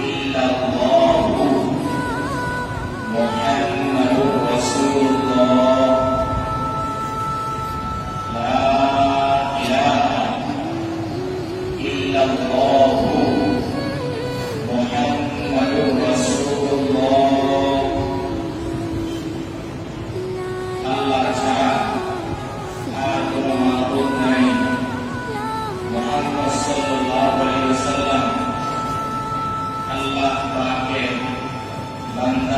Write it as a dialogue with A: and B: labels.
A: إلا الله